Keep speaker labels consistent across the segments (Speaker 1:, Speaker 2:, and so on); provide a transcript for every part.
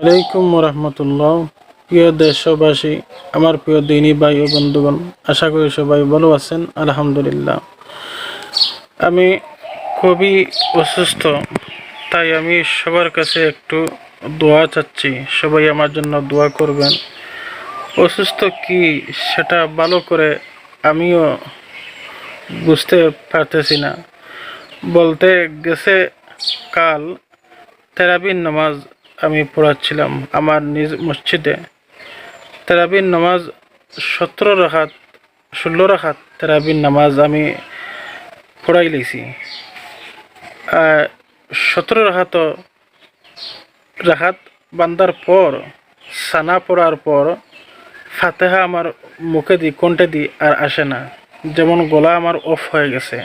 Speaker 1: আলাইকুম রহমতুল্লাহ প্রিয় দেশবাসী, আমার প্রিয় দিনী ভাই ও বন্ধুগণ, আশা করি সবাই ভালো আছেন, আলহামদুলিল্লাহ। আমি খুবই অসুস্থ, তাই আমি সবার কাছে একটু দোয়া চাচ্ছি, সবাই আমার জন্য দোয়া করবেন। অসুস্থ কি সেটা ভালো করে আমিও বুঝতে পারতেছি না। বলতে গেছে কাল তেরাবিন নামাজ আমি পড়াচ্ছিলাম আমার নিজ মসজিদে। তেরাবিন নামাজ সতেরো রাখাত, ষোলো রাখাত তেরাবিন নামাজ আমি পড়াই লিছি। সতেরো রাখাত রাখাত বান্দার পর, সানা পড়ার পর, ফাতেহা আমার মুখে দি, কণ্ঠে দি আর আসে না। যেমন গলা আমার অফ হয়ে গেছে।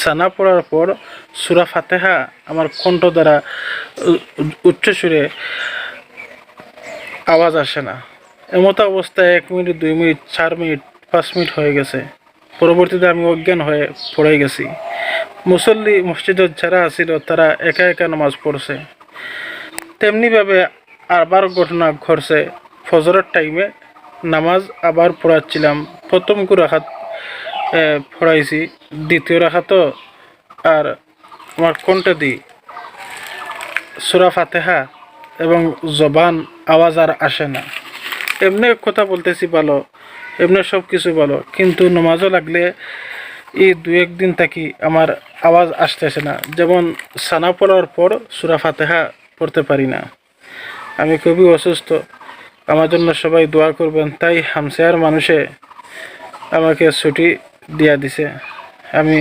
Speaker 1: সানা পড়ার পর সুরা ফাতেহা আমার কণ্ঠ দ্বারা উচ্চ সুরে আওয়াজ আসে না। এমতো অবস্থায় এক মিনিট, দুই মিনিট, চার মিনিট, পাঁচ মিনিট হয়ে গেছে। পরবর্তীতে আমি অজ্ঞান হয়ে পড়ে গেছি। মুসল্লি মসজিদের যারা আছিল, তারা একা একা নামাজ পড়ছে। তেমনিভাবে আবার ঘটনা ঘটছে। ফজরের টাইমে নামাজ আবার পড়াচ্ছিলাম। প্রথম রাখাত পড়াইছি দ্বিতীয় রাখাতও আর আমার কোনটা দিই সুরা ফাতেহা এবং জবান, আওয়াজ আর আসে না। এমনি কথা বলতেছি ভালো, এমনি সব কিছু ভালো। কিন্তু নমাজও লাগলে এই দু একদিন থাকি আমার আওয়াজ আসতেছে না। যেমন সানা পড়ার পর সুরা ফাতেহা পড়তে পারি না। আমি খুবই অসুস্থ। আমার জন্য সবাই দোয়া করবেন। তাই হামসায়ার মানুষে আমাকে ছুটি দিয়া দিছে। আমি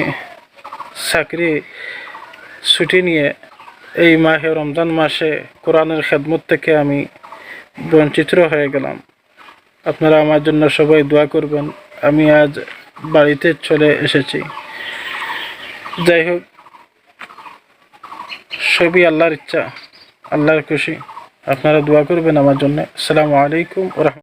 Speaker 1: চাকরি, ছুটি নিয়ে এই মাহে, রমজান মাসে কোরআনের খেদমত থেকে আমি বঞ্চিত হয়ে গেলাম। আপনারা আমার জন্য সবাই দোয়া করবেন। আমি আজ বাড়িতে চলে এসেছি। যাই হোক, সবই আল্লাহর ইচ্ছা, আল্লাহর খুশি। আপনারা দোয়া করবেন আমার জন্য। আসসালামু আলাইকুম ওরহম